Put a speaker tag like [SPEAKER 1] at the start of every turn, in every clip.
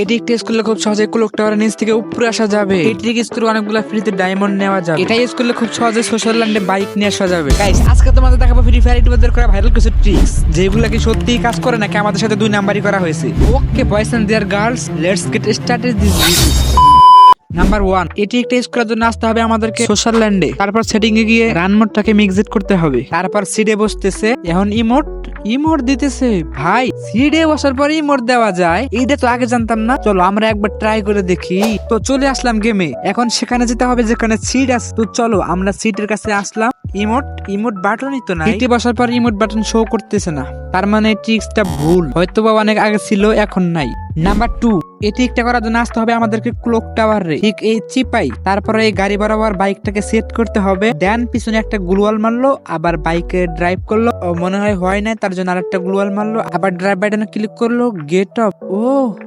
[SPEAKER 1] এটি একটি স্কুলে খুব সহজে ক্লক টাওয়ারের নিচ থেকে উপরে আসা যাবে। এটি থেকে স্কুলে অনেকগুলো ফ্রিতে ডায়মন্ড নেওয়া যাবে। এটাই স্কুলে খুব সহজে সোশ্যাল ল্যান্ডে বাইক নিয়ে আসা যাবে। গাইস আজকে তোমাদের দেখাবো ফ্রি ফায়ার ইউটিউবারদের করা ভাইরাল কিছু ট্রিক্স যেগুলো কি সত্যি কাজ করে নাকি আমাদের সাথে দুই নাম্বারই করা হয়েছে। Okay boys and their girls let's get started this video number one এটি একটা স্কুলের জন্য আসতে হবে আমাদেরকে সোশ্যাল ল্যান্ডে তারপর সেটিং এ গিয়ে রান মোডটাকে মিক্সিট করতে হবে। তারপর সিডে বসতেছে। এখন ইমোট ইমোট দিতেছে। ভাই সিডে বসার পরে ইমোট দেওয়া যায়। এইটা তো আগে জানতাম না। চলো আমরা একবার ট্রাই করে দেখি। তো চলে আসলাম গেমে এখন সেখানে যেতে হবে যেখানে সিট আছে। তো চলো, আমরা সিটের কাছে আসলাম। ইমোট ইমোট বাটনই তো না সিটে বসার পর ইমোট বাটন শো করতেছে না। তার মানে ট্রিক্সটা ভুল। হয়তো বা অনেক আগে ছিল, এখন নাই। নাম্বার টু এটি একটা করার জন্য আসতে হবে আমাদেরকে ক্লক টাওয়ার ঠিক এই চিপাই। তারপরে এই গাড়ি বরাবর বাইকটাকে সেট করতে হবে। দেন পিছনে একটা গ্লুয়াল মারলো, আবার বাইকে ড্রাইভ করল। মনে হয় হয় না তার জন্য আরেকটা গ্লুয়াল মারলো। আবার ড্রাইভ বাটনে ক্লিক করল গেট অফ ও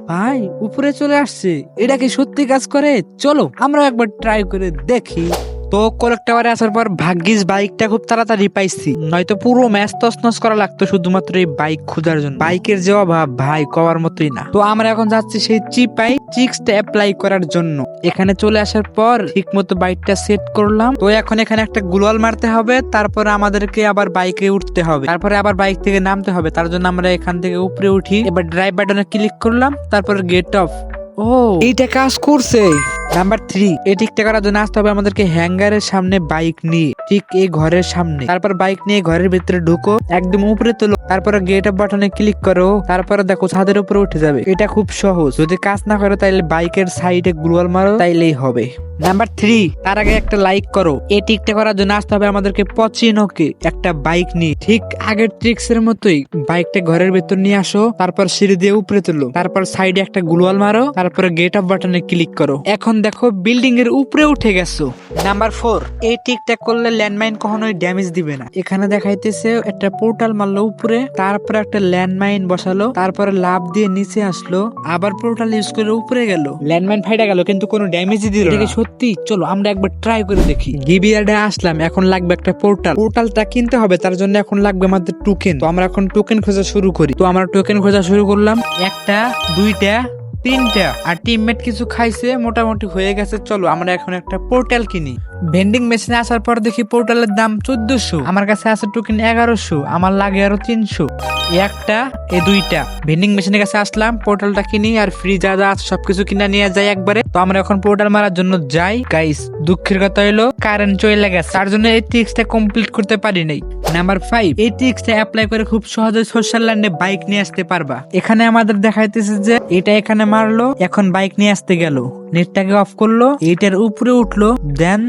[SPEAKER 1] ভাই, উপরে চলে আসছে। এটা কি সত্যি কাজ করে? চলো আমরা একবার ট্রাই করে দেখি। তো কলেক টাওয়ারে আসার পর ভাগ্যিস বাইকটা খুব তাড়াতাড়ি পাইছি। নয়তো পুরো ম্যাচ তছনছ করা লাগতো শুধুমাত্র এই বাইক খোঁজার জন্য। বাইকের যে অভাব, ভাই, কওয়ার মতোই না। তো আমরা এখন যাচ্ছি সেই চিপাই চিক্সটা অ্যাপ্লাই করার জন্য। এখানে চলে আসার পর ঠিক মতো বাইকটা সেট করলাম। তো এখন এখানে একটা গুলাল মারতে হবে, তারপরে আমাদেরকে আবার বাইকে উঠতে হবে। তারপরে আবার বাইক থেকে নামতে হবে। তার জন্য আমরা এখান থেকে উপরে উঠি। এবার ড্রাইভ বাটনে ক্লিক করলাম, তারপর গেট অফ ও, এইটা কাজ করছে। নাম্বার থ্রি এই ঠিকটা করার জন্য আসতে হবে আমাদেরকে হ্যাঙ্গারের সামনে বাইক নিয়ে, ঠিক এই ঘরের সামনে। তারপর বাইক নিয়ে ঘরের ভিতরে ঢুকো, একদম উপরে তোলো। তারপরে গেট অফ বাটনে ক্লিক করো, তারপরে দেখো ছাদের উপরে উঠে যাবে। এটা খুব সহজ। যদি কাজ না করো তাহলে বাইকের সাইডে গ্লোয়াল মারো, তাইলেই হবে। নাম্বার থ্রি তার আগে একটা লাইক করো। এই টিকটা করার জন্য আসতে হবে আমাদেরকে পচিনোকে একটা বাইক নিয়ে। ঠিক আগের ট্রিক্স এর মতোই বাইকটা ঘরের ভেতর নিয়ে আসো, তারপর সিঁড়ি দিয়ে উপরে তুলো, তারপর সাইডে একটা গ্লুয়াল মারো, তারপরে গেট অফ বাটনে ক্লিক করো। এখন দেখো বিল্ডিং এর উপরে উঠে গেছো। নাম্বার ফোর এই টিকটা করলে ল্যান্ডমাইন কখনোই ড্যামেজ দিবে না। এখানে দেখাইতেছে একটা পোর্টাল মারলো উপরে, তারপরে একটা ল্যান্ডমাইন বসালো, তারপরে লাভ দিয়ে নিচে আসলো, আবার পোর্টাল ইউজ করে উপরে গেল। ল্যান্ডমাইন ফাইটা গেল, কিন্তু কোনো ড্যামেজই দিল না। সত্যি? চলো, আমরা একবার ট্রাই করে দেখি। গিবিয়ার্ডে আসলাম, এখন লাগবে একটা পোর্টাল পোর্টালটা কিনতে হবে, তার জন্য এখন লাগবে আমাদের টোকেন তো আমরা এখন টোকেন খোঁজা শুরু করি। তো আমরা টোকেন খোঁজা শুরু করলাম। একটা, দুইটা তিনটা আর টিমমেট কিছু খাইছে, মোটামুটি হয়ে গেছে। চলো, আমরা এখন একটা পোর্টাল কিনি। ভেন্ডিং মেশিনে আসার পর দেখি পোর্টালের দাম চোদ্দশো। আমার কাছে আছে টোকেন এগারোশো, আমার লাগে আরও তিনশো। একটা, এ দুইটা। ভেন্ডিং মেশিনের কাছে আসলাম পোর্টালটা কিনি আর ফ্রি যা যা আছে সবকিছু কিনা নিয়ে যাই একবারে। তো আমরা এখন পোর্টাল মারার জন্য যাই। গাইস দুঃখের কথা হলো কারেন্ট চলে গেছে। তার জন্য এই ট্রিক্সটা কমপ্লিট করতে পারি নাই। নাম্বার ফাইভ এই ট্রিক্সটা অ্যাপ্লাই করে খুব সহজে সোশ্যাল ল্যান্ডে বাইক নিয়ে আসতে পারবা। এখানে আমাদের দেখাইতেছে যে এটা এখানে মারলো, এখন বাইক নিয়ে আসতে গেল। নেটটাকে অফ করল, এইটার উপরে উঠল দেন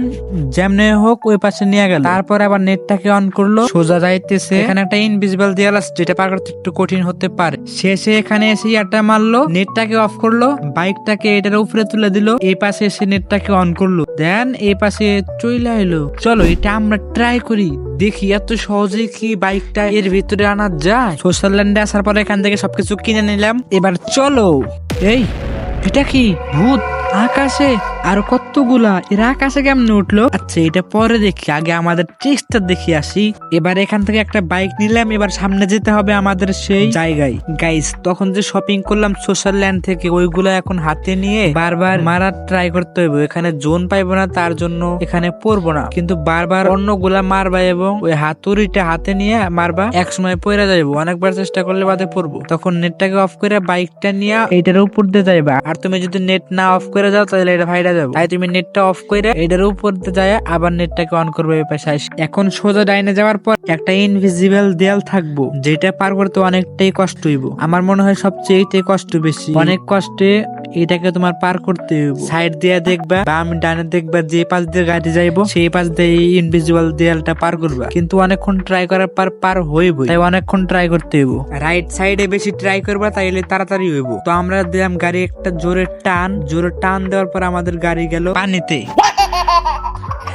[SPEAKER 1] যেমনে হোক ওই পাশে নিয়ে গেল। তারপর আবার নেটটাকে অন করল, সোজা যাইতেছে। এখানে একটা ইনভিজিবল দেয়াল আছে, যেটা পার করতে একটু কঠিন হতে পারে। শেষে এখানে এসে ইয়ারটা মারলো, নেটটাকে অফ করল, বাইকটাকে এটার উপরে তুলে দিল, এই পাশে এসে নেটটাকে অন করল। দেন এই পাশে চইলা এলো। চলো, এটা আমরা ট্রাই করি, দেখি এত সহজে কি বাইকটা এর ভিতরে আনা যায়। সোশ্যাল ল্যান্ডে আসার পরে এখান থেকে সবকিছু কিনে নিলাম। এবার চলো। এই, এটা কি? ভূত! আকাশে আর কতগুলা এরা আকাশে কেমনে উঠল? আচ্ছা এটা পরে দেখি, আগে আমাদের ট্রিক্সটা দেখি আসি। এবার এখান থেকে একটা বাইক নিলাম, এবার সামনে যেতে হবে আমাদের সেই জায়গায়। গাইস তখন যে শপিং করলাম সোশ্যাল ল্যান্ড থেকে, ওইগুলো এখন হাতে নিয়ে বারবার মারার ট্রাই করতে হইব। এখানে জোন পাইবো না, তার জন্য এখানে পড়ব না। কিন্তু বারবার অন্যগুলা মারবা এবং ওই হাতুড়িটা হাতে নিয়ে মারবা এক সময় পড়ে যাইবো। অনেকবার চেষ্টা করলে বাদে পড়ব তখন নেটটাকে অফ করে বাইকটা নিয়ে এটার উপর দিয়ে যাইবা। আর তুমি যদি নেট না অফ করে যাও, তাহলে এটা ফাইটা যাবে। তাই তুমি নেটটা অফ করে এটার উপর যায়, আবার নেটটাকে অন করবে এখন সোজা ডাইনে যাওয়ার পর একটা ইনভিজিবল দেয়াল থাকব, যেটা পার করতে অনেকটাই কষ্ট হইব। আমার মনে হয় সবচেয়ে কষ্ট বেশি। অনেক কষ্টে এটাকে তোমার পার করতে সাইড দিয়ে দেখবা বা আমি ডানে দেখবা, যে পাশ দিয়ে গাড়ি যাইবো, সেই পাশ দিয়ে ইনভিজিবল দেয়ালটা পার করবা। কিন্তু অনেকক্ষণ ট্রাই করার পর পার হইব তাই অনেকক্ষণ ট্রাই করতে হইব। রাইট সাইডে বেশি ট্রাই করবা, তাইলে তাড়াতাড়ি হইব। তো আমরা দিলাম গাড়ি একটা জোরে টান জোরে টান দেওয়ার পর আমাদের গাড়ি গেল পানিতে।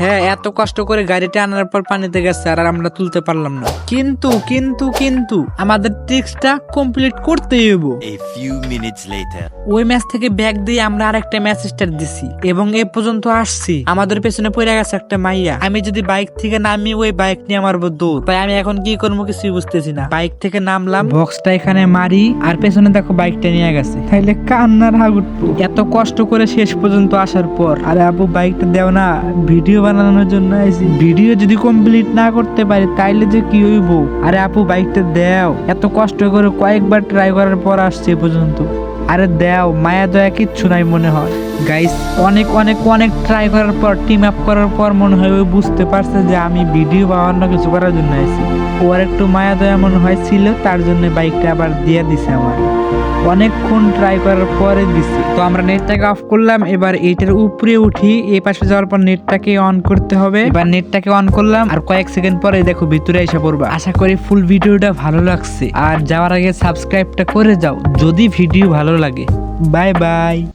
[SPEAKER 1] হ্যাঁ এত কষ্ট করে গাড়িটা আনার পর পানিতে গেছে আর আমরা তুলতে পারলাম না। কিন্তু কিন্তু কিন্তু আমাদের ট্রিক্সটা কমপ্লিট করতেই হইব।
[SPEAKER 2] A few minutes later.
[SPEAKER 1] ওই ম্যাচ থেকে ব্যাগ দিয়ে আমরা আরেকটা ম্যাচ স্টার্ট দিছি এবং এ পর্যন্ত আসছি। আমাদের পেছনে পড়ে গেছে একটা মাইয়া। আমি যদি বাইক থেকে নামি ওই বাইক নিয়ে আমার দৌড়। তাই আমি এখন কি করব কিছুই বুঝতেছি না। বাইক থেকে নামলাম। বক্সটা এখানে মারি আর পেছনে দেখো বাইকটা নিয়ে গেছে। তাইলে কান্নার হাগ উঠবো এত কষ্ট করে শেষ পর্যন্ত আসার পর। আরে আপু বাইকটা দেও না। ভিডিও বানানোর জন্য আইছি। ভিডিও যদি কমপ্লিট না করতে পারি, তাইলে যে কি হইব? আরে আপু বাইকটা দেও। এত কষ্ট করে কয়েকবার ট্রাই করার পর আসছে পর্যন্ত। আরে দেও, মায়া দয়া কিচ্ছু নাই মনে হয়। গাইস অনেক অনেক অনেক ট্রাই করার পর টিম আপ করার পর মনে হয় ওই বুঝতে পারছে যে আমি ভিডিও বা অন্য কিছু করার জন্য আইছি। ওর একটু মায়া দয়া মনে হয় তার জন্য বাইকটা আবার দিয়ে দিছে আমার অনেকক্ষণ ট্রাই করার পরে দিছি। তো আমরা নেটটাকে অফ করলাম, এবার এইটার উপরে উঠি, এই পাশে যাওয়ার পর নেটটাকে অন করতে হবে। এবার নেটটাকে অন করলাম, আর কয়েক সেকেন্ড পরে দেখো ভিতরে এসে পড়বা। আশা করি ফুল ভিডিওটা ভালো লাগছে। আর যাওয়ার আগে সাবস্ক্রাইবটা করে যাও, যদি ভিডিও ভালো লাগে। Bye bye